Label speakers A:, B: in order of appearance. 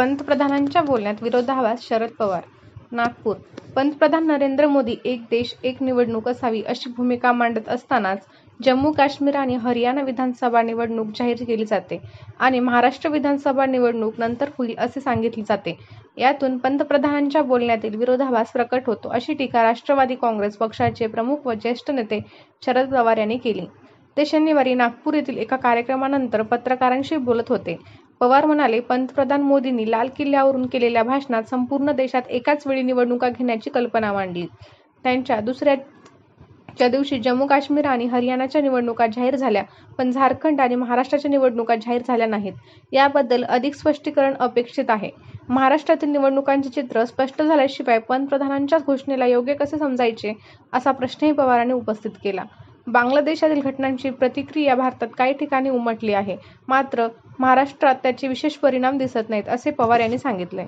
A: पंतप्रधानांच्या बोलण्यात विरोधाभास शरद पवार नागपूर पंतप्रधान नरेंद्र मोदी एक देश एक निवडणूक असावी अशी भूमिका मांडत असतानाच जम्मू काश्मीर आणि हरियाणा विधानसभा निवडणूक जाहीर केली जाते आणि महाराष्ट्र विधानसभा निवडणूक नंतर होईल असे सांगितले जाते. यातून पंतप्रधानांच्या बोलण्यातील विरोधाभास प्रकट होतो अशी टीका राष्ट्रवादी काँग्रेस पक्षाचे प्रमुख व ज्येष्ठ नेते शरद पवार यांनी केली. ते शनिवारी नागपूर येथील एका कार्यक्रमानंतर पत्रकारांशी बोलत होते. पवार म्हणाले पंतप्रधान मोदींनी लाल किल्ल्यावरून केलेल्या भाषणात संपूर्ण देशात एकाच वेळी निवडणुका घेण्याची कल्पना मांडली. त्यांच्या दुसऱ्याच्या दिवशी जम्मू काश्मीर आणि हरियाणाच्या निवडणुका जाहीर झाल्या पण झारखंड आणि महाराष्ट्राच्या निवडणुका जाहीर झाल्या नाहीत. याबद्दल अधिक स्पष्टीकरण अपेक्षित आहे. महाराष्ट्रातील निवडणुकांचे चित्र स्पष्ट झाल्याशिवाय पंतप्रधानांच्याच घोषणेला योग्य कसे समजायचे असा प्रश्नही पवारांनी उपस्थित केला. बांगलादेशातील घटनांची प्रतिक्रिया भारतात काही ठिकाणी उमटली आहे. मात्र महाराष्ट्रात त्याचे विशेष परिणाम दिसत नाहीत असे पवार यांनी सांगितले.